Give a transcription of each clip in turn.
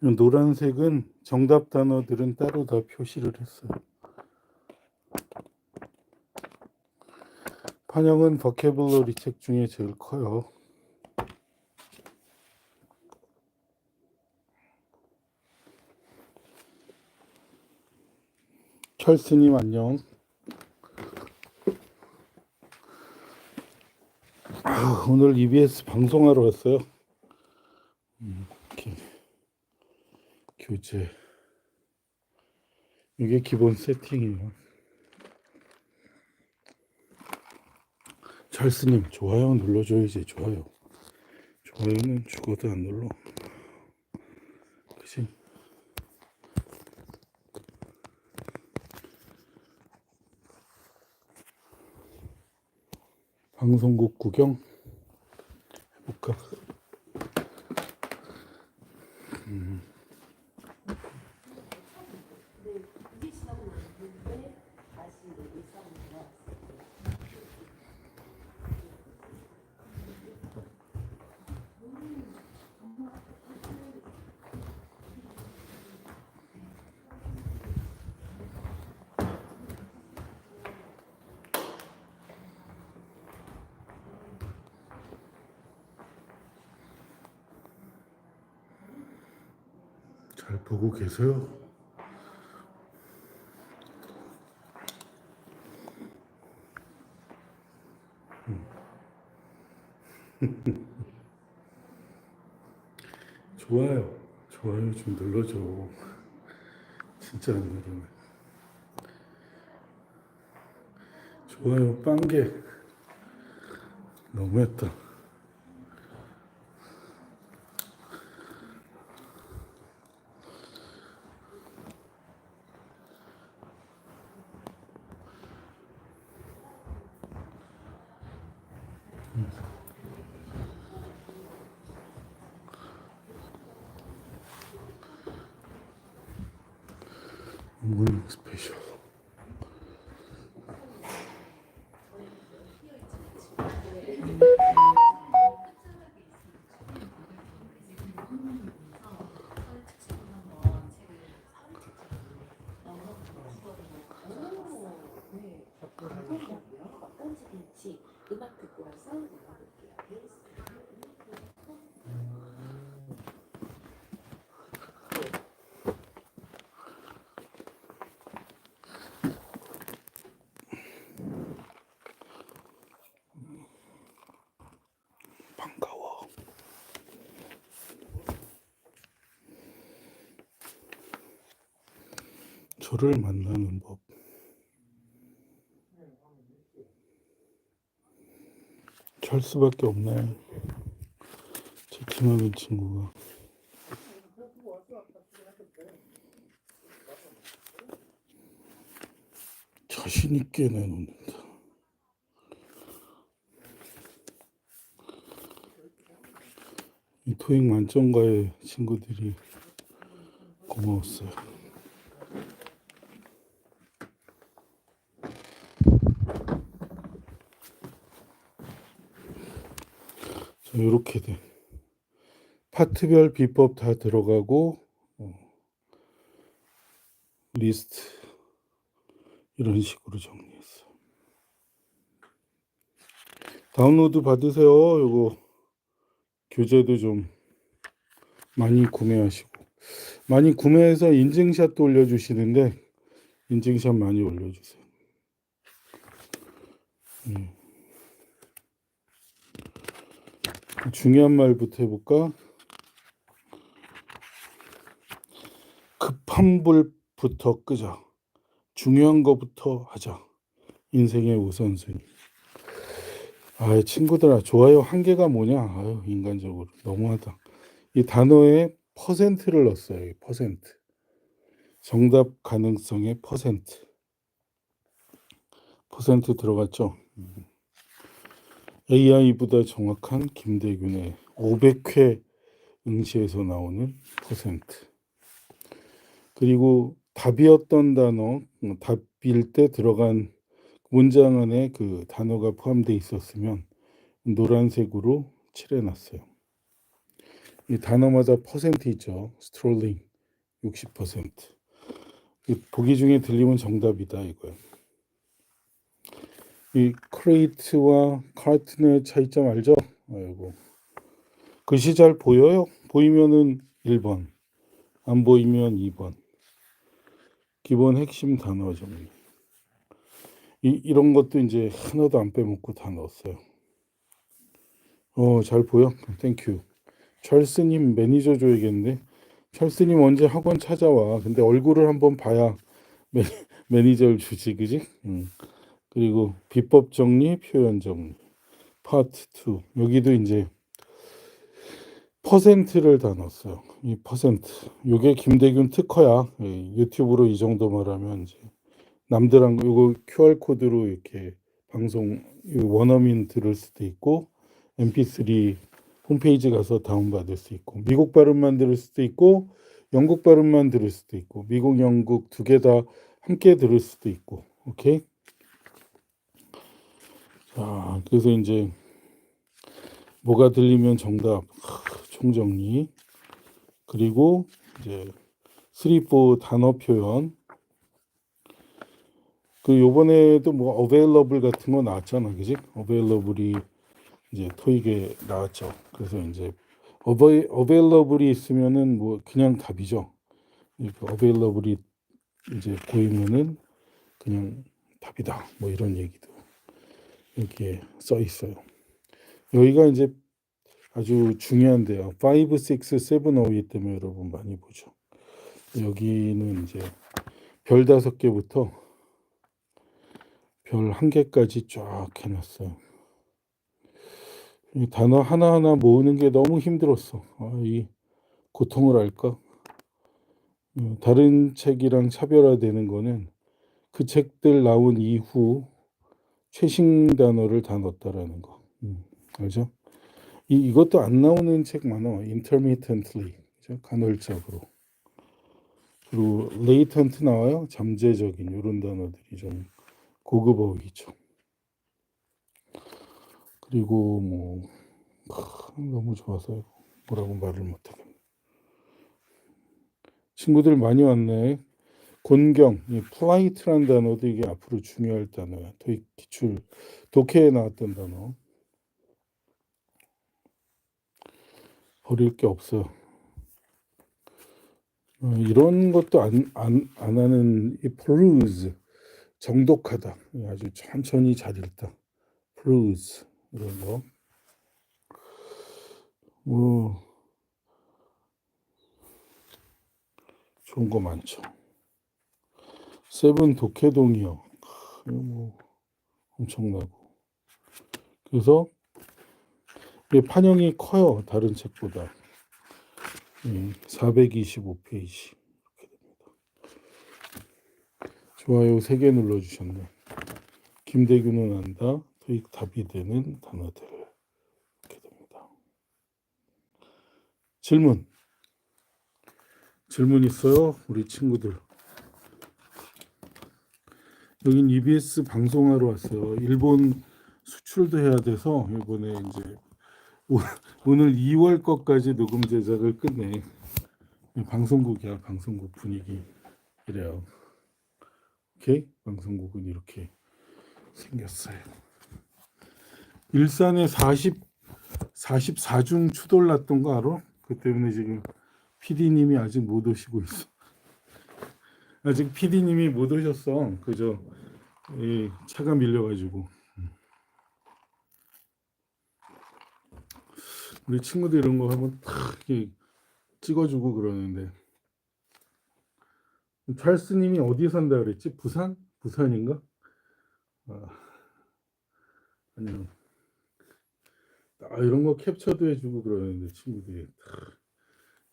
노란색은 정답 단어들은 따로 다 표시를 했어요. 판형은 버케블러리 책 중에 제일 커요. 찰스님 안녕. 아, 오늘 EBS 방송하러 왔어요. 음, 교재. 이게 기본 세팅이에요. 찰스님 좋아요 눌러줘야지 좋아요. 좋아요는 죽어도 안 눌러. 그치? 방송국 구경 해볼까? 잘 보고 계세요? 좋아요. 좋아요 좀 눌러줘. 진짜 안 누르네. 좋아요 빵개. 너무했다. 모닝 스페셜. 될지 음악 듣고 와서 나가볼게요. 반가워. 저를 만나는 법. 철수밖에 없네. 채팅하는 친구가. 자신 있게 내놓는다. 이 토익 만점가의 친구들이 고마웠어요. 이렇게 돼. 파트별 비법 다 들어가고 어, 리스트 이런 식으로 정리했어. 다운로드 받으세요. 요거 교재도 좀 많이 구매하시고 많이 구매해서 인증샷도 올려주시는데 인증샷 많이 올려주세요. 음. 중요한 말부터 해볼까? 급한 불부터 끄자. 중요한 거부터 하자. 인생의 우선순위. 아, 친구들아, 좋아요 한 개가 뭐냐? 아유, 인간적으로 너무하다. 이 단어에 퍼센트를 넣었어요. 이 퍼센트. 정답 가능성의 퍼센트. 퍼센트 들어갔죠? 음. AI보다 정확한 김대균의 500회 응시에서 나오는 퍼센트. 그리고 답이었던 단어, 음, 답일 때 들어간 문장 안에 그 단어가 포함되어 있었으면 노란색으로 칠해놨어요. 이 단어마다 퍼센트 있죠. 스트롤링 60%. 이 보기 중에 들리면 정답이다 이거야. 이 크레이트와 카트의 차이점 알죠? 아이고. 글씨 잘 보여요? 보이면은 1번, 안 보이면 2번. 기본 핵심 단어 정리. 이, 이런 것도 이제 하나도 안 빼먹고 다 넣었어요. 어, 잘 보여? 땡큐. 찰스님 매니저 줘야겠는데. 찰스님 언제 학원 찾아와. 근데 얼굴을 한번 봐야 매, 매니저를 주지, 그지? 응. 그리고 비법 정리, 표현 정리. 파트 2. 여기도 이제 퍼센트를 다 넣었어요. 이 퍼센트. 요게 김대균 특허야. 예, 유튜브로 이 정도 말하면 이제 남들한 거 요거 QR 코드로 이렇게 방송 이 원어민 들을 수도 있고 MP3 홈페이지 가서 다운받을 수 있고 미국 발음만 들을 수도 있고 영국 발음만 들을 수도 있고 미국 영국 두 개 다 함께 들을 수도 있고 오케이 자 그래서 이제 뭐가 들리면 정답 하, 총정리. 그리고 이제 3, 4 단어 표현. 그 요번에도 뭐 available 같은 거 나왔잖아 그지? available이 이제 토익에 나왔죠. 그래서 이제 available이 있으면은 뭐 그냥 답이죠. available이 이제 보이면은 그냥 답이다. 뭐 이런 얘기도 여기에 써 있어요 여기가 이제 아주 중요한데요 5, 6, 7 나오기 때문에 여러분 많이 보죠 여기는 이제 별 다섯 개부터 별 한 개까지 쫙 해놨어요. 이 단어 하나하나 모으는 게 너무 힘들었어. 아, 이 고통을 알까? 어, 다른 책이랑 차별화되는 거는 그 책들 나온 이후 최신 단어를 다 넣었다라는 거. 음, 알죠? 이, 이것도 안 나오는 책 많아. intermittently. 그죠? 간헐적으로. 그리고 latent 나와요. 잠재적인 이런 단어들이 좀 고급 어휘죠. 그리고 뭐 크, 너무 좋아서 뭐라고 말을 못하겠네. 친구들 많이 왔네. 곤경, 이 플라이트란 단어도 이게 앞으로 중요할 단어야. 토익 기출 독해에 나왔던 단어. 버릴 게 없어. 어, 이런 것도 안, 안, 안 하는 이 peruse 정독하다 아주 천천히 잘 읽다 peruse 이런 거 뭐, 좋은 거 많죠 세븐 독해동이요 뭐 엄청나고 그래서 판형이 커요 다른 책보다 425페이지 이렇게 됩니다. 좋아요 3개 눌러주셨네. 김대균은 안다. 토익 답이 되는 단어들 이렇게 됩니다. 질문 질문 있어요 우리 친구들. 여긴 EBS 방송하러 왔어요. 일본 수출도 해야 돼서 이번에 이제 오- 오늘 2월 것까지 녹음 제작을 끝내. 방송국이야, 방송국 분위기 이래요. 오케이? 방송국은 이렇게 생겼어요. 일산에 40 44중 추돌 났던 거 알아? 그 때문에 지금 PD님이 아직 못 오시고 있어. 아직 PD님이 못 오셨어. 그저 이 차가 밀려가지고. 우리 친구들 이런 거 하면 탁 찍어주고 그러는데 찰스님이 어디 산다 그랬지? 부산? 부산인가? 아, 아니요. 아, 이런 거 캡처도 해주고 그러는데 친구들이 탁.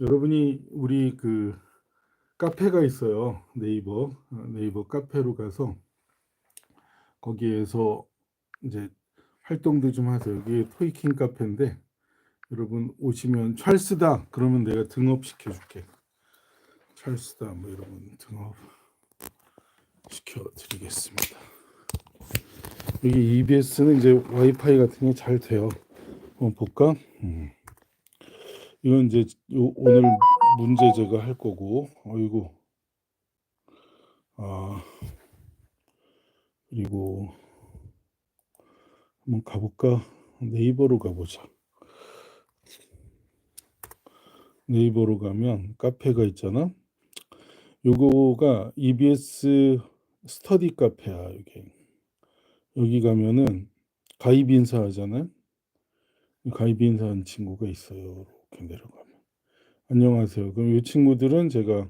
여러분이 우리 그 카페가 있어요 네이버. 어, 네이버 카페로 가서 거기에서 이제 활동도 좀 하세요. 이게 토이킹 카페인데 여러분 오시면 찰스다 그러면 내가 등업 시켜줄게. 찰스다 뭐 이러면 등업 시켜드리겠습니다. 여기 EBS는 이제 와이파이 같은 게 잘 돼요. 한번 볼까? 음. 이건 이제 요- 오늘 문제 제가 할 거고, 어이구. 아, 그리고 한번 가볼까? 네이버로 가보자. 네이버로 가면 카페가 있잖아. 요거가 EBS 스터디 카페야, 이게. 여기 가면은 가입 인사하잖아요. 가입 인사한 친구가 있어요. 이렇게 내려가면. 안녕하세요. 그럼 이 친구들은 제가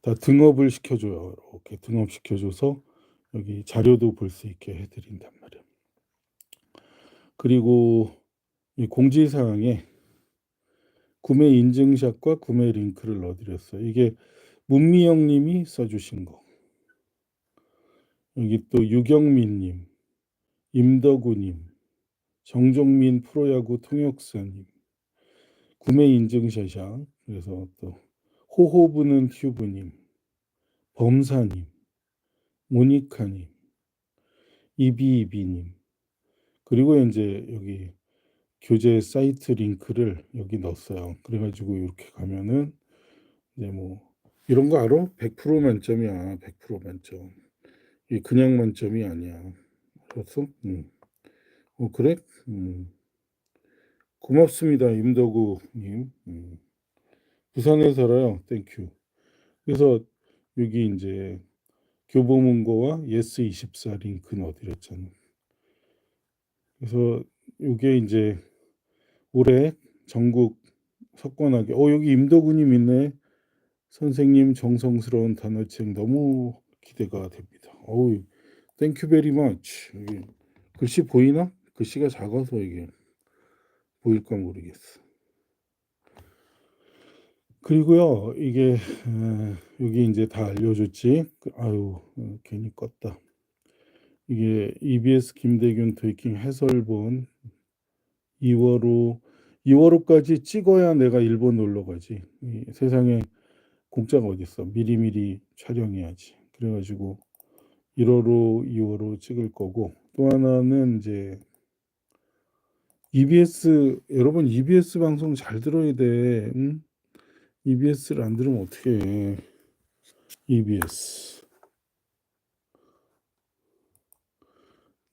다 등업을 시켜줘요. 이렇게 등업 시켜줘서 여기 자료도 볼 수 있게 해드린단 말이에요. 그리고 이 공지사항에 구매 인증샷과 구매 링크를 넣어드렸어요. 이게 문미영님이 써주신 거. 여기 또 유경민님, 임덕우님, 정종민 프로야구 통역사님, 구매 인증샷이야. 그래서 또 호호부는 튜브님, 범사님, 모니카님, 이비이비님, 그리고 이제 여기 교재 사이트 링크를 여기 넣었어요. 그래가지고 이렇게 가면은 이제 뭐 이런 거 알아? 100% 만점이야. 100% 만점. 이 그냥 만점이 아니야. 알았어? 응. 어 그래? 음. 고맙습니다, 임덕우님. 음. 부산에 살아요. 땡큐. 그래서 여기 이제 교보문고와 예스24 링크 넣어드렸잖아. 그래서 이게 이제 올해 전국 석권하게 어 여기 임덕우님 있네. 선생님 정성스러운 단어책 너무 기대가 됩니다. 어우 땡큐 베리 마치. 글씨 보이나? 글씨가 작아서 이게 보일까 모르겠어. 그리고요 이게 에, 여기 이제 다 알려줬지. 그, 아유 어, 괜히 껐다. 이게 EBS 김대균 도이킹 해설본 2월호 2월호까지 찍어야 내가 일본 놀러 가지. 이 세상에 공짜가 어디 있어? 미리미리 촬영해야지. 그래가지고 1월호, 2월호 찍을 거고 또 하나는 이제 EBS 여러분 EBS 방송 잘 들어야 돼. 응? EBS를 안 들으면 어떻게 해? EBS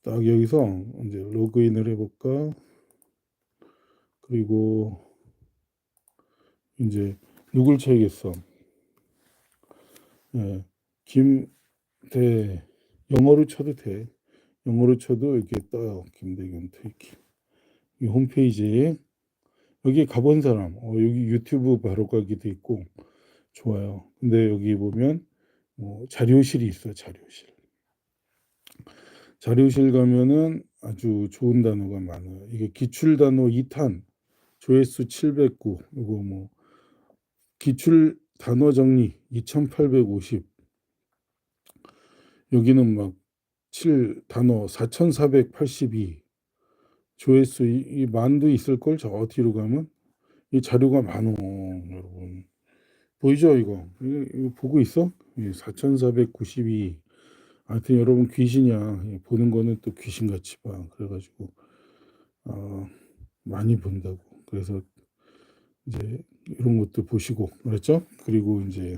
딱 여기서 이제 로그인을 해볼까? 그리고 이제 누굴 쳐야겠어? 예, 김대 영어로 쳐도 돼. 영어로 쳐도 이렇게 떠요. 김대균 트위키. 이 홈페이지에 여기 가본 사람, 어, 여기 유튜브 바로 가기도 있고 좋아요. 근데 여기 보면 뭐 자료실이 있어, 자료실. 자료실 가면은 아주 좋은 단어가 많아요. 이게 기출 단어 2탄 조회수 709. 이거 뭐 기출 단어 정리 2850. 여기는 막 7 단어 4482. 조회수 이, 이 만도 있을 걸 저 뒤로 가면 이 자료가 많어 여러분. 보이죠 이거? 이거, 이거 보고 있어? 4492 하여튼 여러분 귀신이야. 예, 보는 거는 또 귀신같이 봐. 그래가지고 어, 많이 본다고. 그래서 이제 이런 것도 보시고 그랬죠? 그리고 이제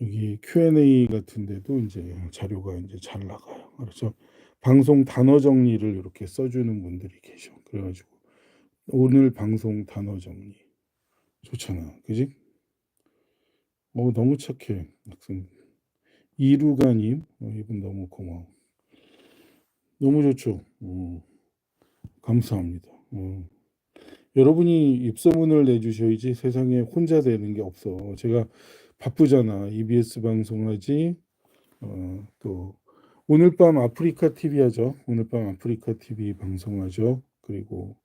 여기 Q&A 같은 데도 이제 자료가 이제 잘 나가요. 그렇죠 방송 단어 정리를 이렇게 써주는 분들이 계셔. 그래가지고 오늘 방송 단어 정리 좋잖아, 그지? 어 너무 착해 학생. 이루가님 어, 이분 너무 고마워. 너무 좋죠. 어, 감사합니다. 어. 여러분이 입소문을 내주셔야지 세상에 혼자 되는 게 없어. 제가 바쁘잖아. EBS 방송하지. 어, 또 오늘 밤 아프리카 TV 하죠. 오늘 밤 아프리카 TV 방송하죠. 그리고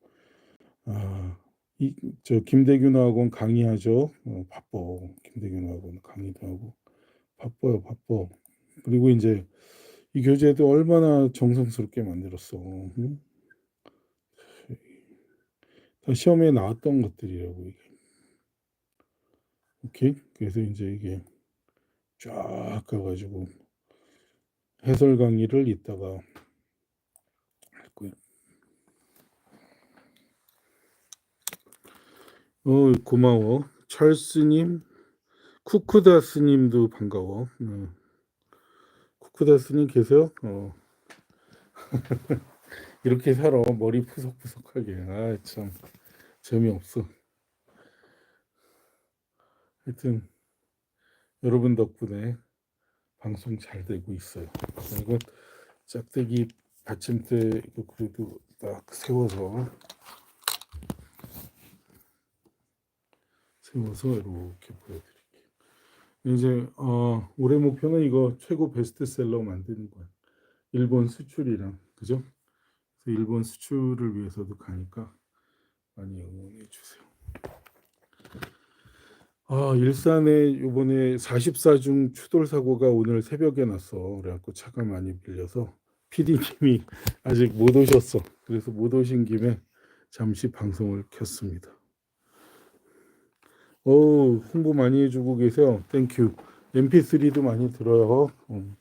아, 이, 저 김대균 학원 강의하죠. 어, 바빠. 김대균 학원 강의도 하고 바빠요, 바빠. 그리고 이제 이 교재도 얼마나 정성스럽게 만들었어. 응? 다 시험에 나왔던 것들이라고 이게. 오케이. 그래서 이제 이게 쫙 가가지고 해설 강의를 이따가 할 거예요. 어 고마워. 찰스님, 쿠쿠다스님도 반가워. 음. 쿠쿠다스님 계세요? 어. 이렇게 살아 머리 푸석푸석하게. 아 참 재미없어. 하여튼 여러분 덕분에 방송 잘 되고 있어요. 이거 짝대기 받침대 이거 그래도 딱 세워서 세워서 이렇게 보여드릴게요. 이제 어, 올해 목표는 이거 최고 베스트셀러 만드는 거야. 일본 수출이랑 그죠? 그래서 일본 수출을 위해서도 가니까 많이 응원해 주세요. 아 일산에 요번에 44중 추돌 사고가 오늘 새벽에 났어. 그래 갖고 차가 많이 밀려서 PD님이 아직 못 오셨어. 그래서 못 오신 김에 잠시 방송을 켰습니다. 오 홍보 많이 해주고 계세요. 땡큐. MP3도 많이 들어요. 음.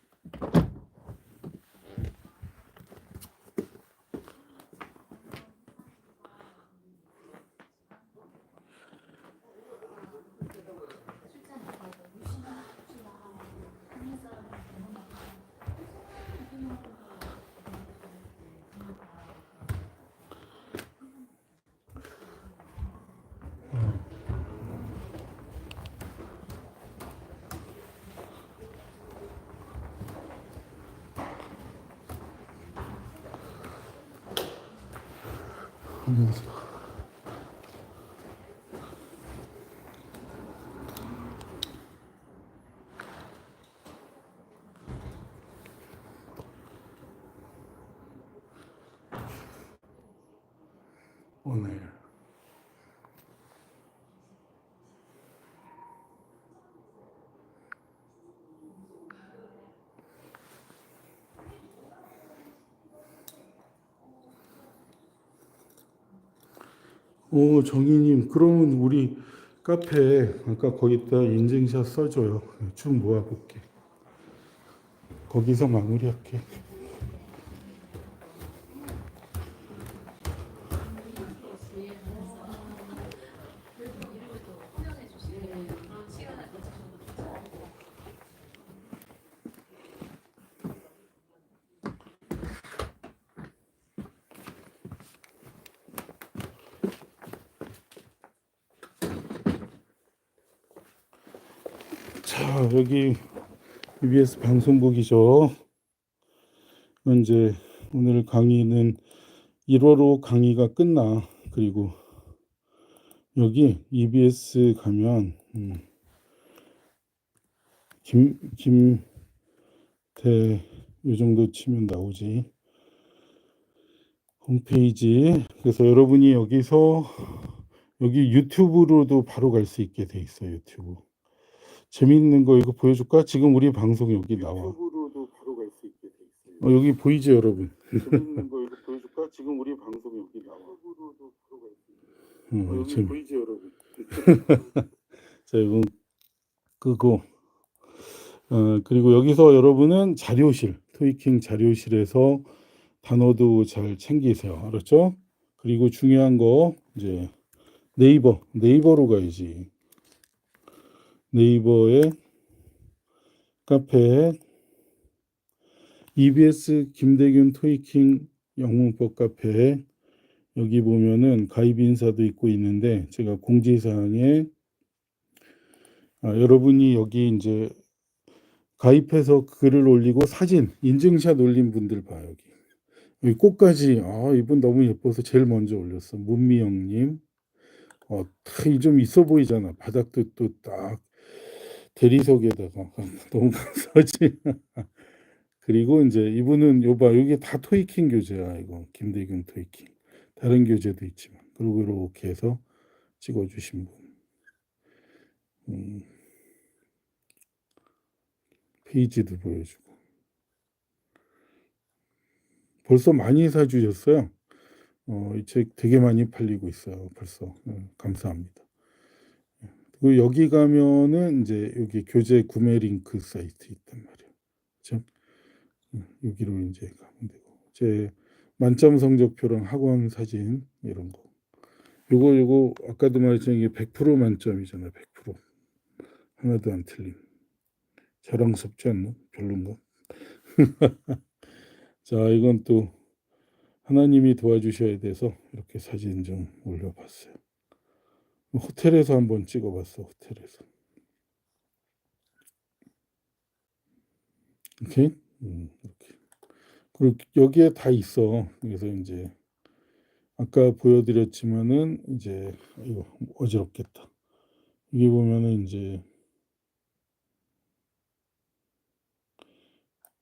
오늘 오 정희님 그러면 우리 카페 아까 거기다 인증샷 써줘요. 쭉 모아볼게. 거기서 마무리할게 여기 EBS 방송국이죠. 현재 오늘 강의는 1월호 강의가 끝나 그리고 여기 EBS 가면 음, 김 김태 이 정도 치면 나오지. 홈페이지. 그래서 여러분이 여기서 여기 유튜브로도 바로 갈 수 있게 돼 있어 유튜브 재밌는 거 이거 보여줄까? 지금 우리 방송 여기 나와 유튜브로도 바로 갈 수 있게 돼 있어요. 어, 여기 보이죠 여러분 재밌는 거 이거 보여줄까? 지금 우리 방송 여기 나와. 유튜브로도 바로 갈 수 있게. 음, 어, 여기 재밌- 보이죠 여러분? 자, 이거 끄고 어, 그리고 여기서 여러분은 자료실, 토이킹 자료실에서 단어도 잘 챙기세요. 알았죠? 그리고 중요한 거 이제 네이버, 네이버로 가야지. 네이버에 카페에 EBS 김대균 토이킹 영문법 카페에 여기 보면은 가입 인사도 있고 있는데 제가 공지사항에 아, 여러분이 여기 이제 가입해서 글을 올리고 사진 인증샷 올린 분들 봐 여기. 여기 꽃까지 아 이분 너무 예뻐서 제일 먼저 올렸어. 문미영님. 어좀 있어 보이잖아. 바닥도 또 딱 대리석에다가 너무 감사하지. 그리고 이제 이분은 요봐 여기 다 토이킹 교재야 이거. 김대균 토이킹. 다른 교재도 있지만. 그리고 이렇게 해서 찍어주신 분. 음, 페이지도 보여주고. 벌써 많이 사주셨어요. 어, 이 책 되게 많이 팔리고 있어요. 벌써. 예, 감사합니다. 예, 그리고 여기 가면은 이제 여기 교재 구매 링크 사이트 있단 말이에요. 예, 여기로 이제 가면 되고 제 만점 성적표랑 학원 사진 이런 거 요거 요거 아까도 말했지만 이게 100% 만점이잖아요. 100% 하나도 안 틀림. 자랑스럽지 않나? 별론가? 자, 이건 또 하나님이 도와주셔야 돼서 이렇게 사진 좀 올려봤어요. 호텔에서 한번 찍어봤어. 호텔에서. 이렇게, 음, 이렇게. 그리고 여기에 다 있어. 그래서 이제 아까 보여드렸지만은 이제 이거 어지럽겠다. 이게 보면은 이제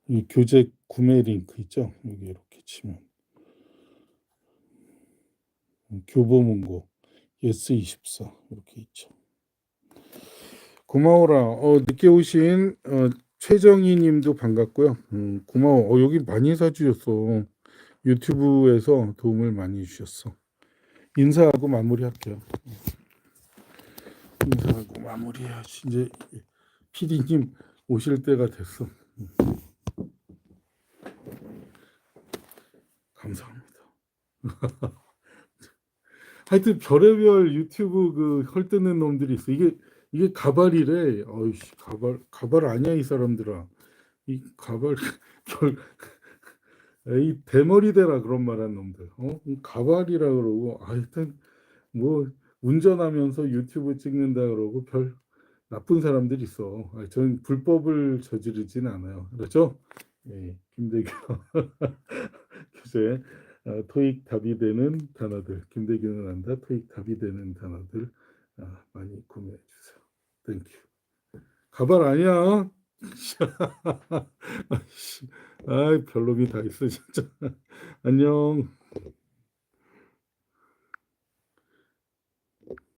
이 교재 구매 링크 있죠? 여기 이렇게 치면 음, 교보문고 예스 24 이렇게 있죠. 고마워라. 어, 늦게 오신 어, 최정희 님도 반갑고요. 음, 고마워. 어, 여기 많이 사주셨어. 유튜브에서 도움을 많이 주셨어. 인사하고 마무리할게요. 인사하고 마무리해야지. 이제 PD님 오실 때가 됐어. 감사합니다. 하여튼 별의별 유튜브 그 헐뜯는 놈들이 있어. 이게 이게 가발이래. 어이씨 가발 가발 아니야 이 사람들아. 이 가발 별 에이 대머리 대라 그런 말한 놈들. 어 가발이라 그러고 하여튼 뭐 운전하면서 유튜브 찍는다 그러고 별 나쁜 사람들이 있어. 아, 저는 불법을 저지르진 않아요. 그렇죠? 예, 김대규 교재 어, 토익 답이 되는 단어들 김대규는 안다 토익 답이 되는 단어들 아, 많이 구매해 주세요. 땡큐. 가발 아니야. 아이 별놈이 다 있어 진짜. 안녕.